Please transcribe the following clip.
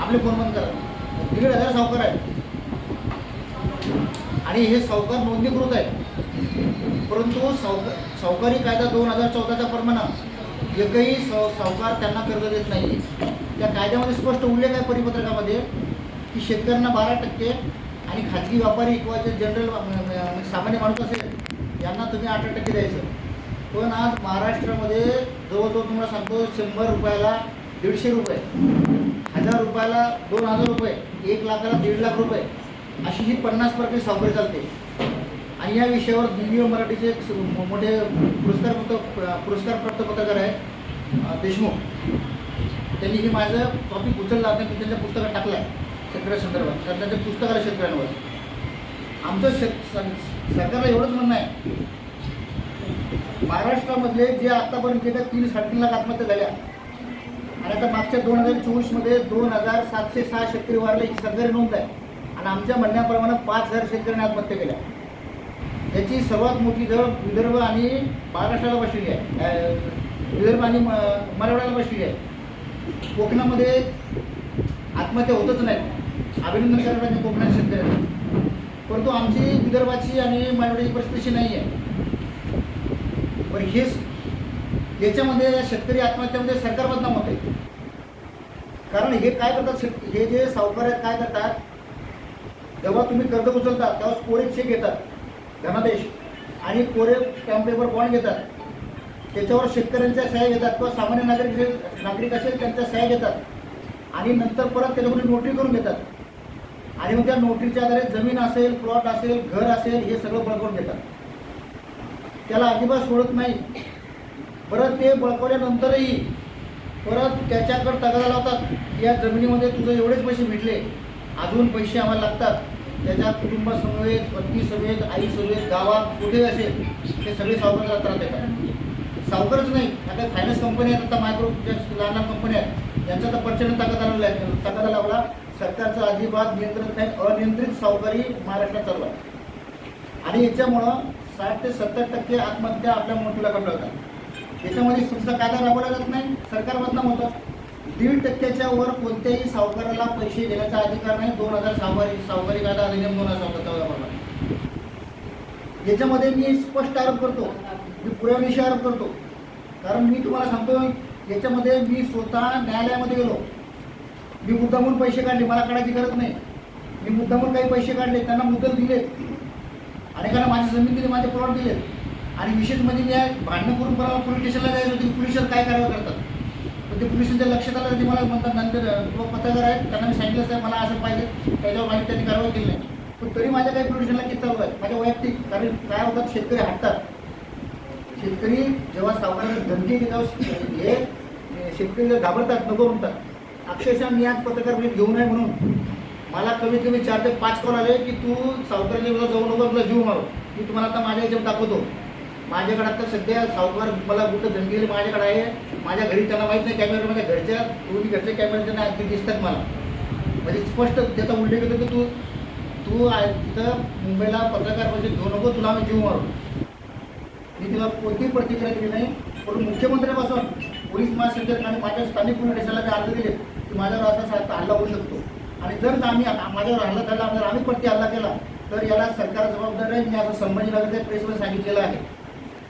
आपले फोन बंद करा. दीड हजार सावकार आहेत. आणि हे सावकार नोंदणीकृत आहे परंतु सावकार सावकारी कायदा दोन हजार चौदाचा परमाना एकही साव सावकार त्यांना कर्ज देत नाही. त्या कायद्यामध्ये स्पष्ट उल्लेख आहे परिपत्रकामध्ये की शेतकऱ्यांना बारा टक्के आणि खाजगी व्यापारी किंवा जे जनरल म्हणजे सामान्य माणूस असेल यांना तुम्ही अठरा टक्के द्यायचं. पण आज महाराष्ट्रामध्ये जवळजवळ तुम्हाला सांगतो शंभर रुपयाला दीडशे रुपये. हजार रुपयाला दोन हजार रुपये एक लाखाला दीड लाख रुपये. अशी ही पन्नास प्रकारची सावकारी चालते. आणि या विषयावर दिल्ली व मराठीचे एक मोठे पुरस्कार पुरस्कार प्राप्त पत्रकार आहेत देशमुख. त्यांनी हे माझं टॉपिक उचलला आणि मी त्यांच्या पुस्तकात टाकलं आहे शेतकऱ्या संदर्भात. तर त्यांच्या पुस्तकाला शेतकऱ्यांवर. आमचं शेत सरकारला एवढंच म्हणणं आहे. महाराष्ट्रामधले जे आत्तापर्यंत तीन साडेतीन लाख आत्महत्या झाल्या आणि आता मागच्या दोन हजार चोवीसमध्ये दोन हजार सातशे सहा शेतकरी वारले ही सरकारी नोंद आहे. आणि आमच्या म्हणण्याप्रमाणे पाच हजार शेतकऱ्यांनी आत्महत्या केल्या. याची सर्वात मोठी जळ विदर्भ आणि महाराष्ट्राला बसलेली आहे. विदर्भ आणि म- मराठवाड्याला बसलेली आहे. कोकणामध्ये आत्महत्या होतच नाही. अभिनंदन करायला पाहिजे कोकणात शेतकऱ्यांना. परंतु आमची विदर्भाची आणि मराठवाड्याची परिस्थिती नाही आहे पण हेच याच्यामध्ये शेतकरी आत्महत्यामध्ये म्हणजे सरकार बदनाम आहे. कारण हे काय करतात शेत हे जे सावकार आहेत काय करतात? जेव्हा तुम्ही कर्ज उचलता तेव्हा कोरे चेक घेतात धनादेश. आणि कोरे स्टॅम्प पेपर बॉन्ड घेतात. त्याच्यावर शेतकऱ्यांच्या सह्या घेतात किंवा सामान्य नागरिक नागरिक असेल त्यांच्या सह्या घेतात. आणि नंतर परत त्याच्यामध्ये नोटरी करून घेतात आणि मग त्या नोटरीच्या आधारे जमीन असेल प्लॉट असेल घर असेल हे सगळं बळकवून घेतात त्याला अजिबात सोडत नाही. परत ते बळकवल्यानंतरही परत त्याच्याकडे तगादा लावतात या जमिनीमध्ये तुझं एवढेच पैसे भेटले अजून पैसे आम्हाला लागतात. त्याच्या कुटुंबासमवेत पत्नी आईसमवेत आई गावात कुठे असेल ते सगळे सावकार जातात देतात. सावकारच नाही. आता फायनान्स कंपनी आहेत आता मायक्रो ज्या लहान लहान कंपन्या आहेत यांचा तर प्रचंड ताकद आलेला आहे तगादा लावला सरकारचं अजिबात नियंत्रण नाही अनियंत्रित सावकारी महाराष्ट्रात चालू आहे. आणि याच्यामुळं साठ ते सत्तर टक्के आत्महत्या आपल्या मोठीला होतात. याच्यामध्ये तुमचा कायदा राबवला जात नाही. सरकार बदनाम होतं दीड टक्क्याच्या वर कोणत्याही सावकाराला पैसे देण्याचा अधिकार नाही. दोन हजार सावकारी सावकारी कायदा अधिनियम दोन हजार चौदा प्रमाणे याच्यामध्ये मी स्पष्ट आरोप करतो. मी पुराव्याविषयी आरोप करतो. कारण मी तुम्हाला सांगतो याच्यामध्ये मी स्वतः न्यायालयामध्ये गेलो. मी मुद्दामून पैसे काढले मला काढायची गरज नाही. मी मुद्दामून काही पैसे काढले त्यांना मुद्दल दिले अनेकांना माझी जमीन दिली माझे प्लॉट दिले आणि विशेष म्हणजे मी भांडणं करून मला पोलीस स्टेशनला जायचं होती पोलीस काय कारवाई करतात? पण ते पोलिसांच्या लक्षात आलं ते मला म्हणतात नंतर पत्रकार आहेत त्यांना मी सांगितलं साहेब मला असं पाहिजे त्याच्यावर माझी त्यांनी कारवाई केली नाही. पण तरी माझ्या काही पोलीस स्टेशनला किती चालू आहे माझ्या वैयक्तिक कारण काय होतात शेतकरी हटतात. शेतकरी जेव्हा सावकाराला धमकी देतात हे शेतकरी जर घाबरतात नको म्हणतात. अक्षरशः मी आज पत्रकार परिषद घेऊ नये म्हणून. मला कमीत कमी चार ते पाच कॉल आले की तू सावकाराच्या जाऊ नको तुला जीव मारू. मी तुम्हाला आता माझ्या याच्यावर दाखवतो. माझ्याकडे आता सध्या सावकार मला कुठं धमकी माझ्याकडे आहे. माझ्या घरी त्यांना माहीत नाही कॅमेरा माझ्या घरच्या दोन्ही घरच्या कॅमेरा त्यांना अगदी दिसतात मला. म्हणजे स्पष्ट त्याचा उल्लेख होतो की तू तू तिथं मुंबईला पत्रकार परिषद घेऊ नको तुला आम्ही जीव मारू. मी तिला कोणतीही प्रतिक्रिया दिली नाही. परंतु मुख्यमंत्र्यापासून पोलीस महासंचालक आणि माझ्या स्थानिक पोलीस स्टेशनला ते अर्ज दिले की माझ्यावर असा हल्ला होऊ शकतो. आणि जर आम्ही माझ्यावर हल्ला झाला जर आम्ही प्रति हल्ला केला तर याला सरकार जबाबदार आहे. मी असं संभाजीनगरच्या प्रेसवर सांगितलेलं आहे.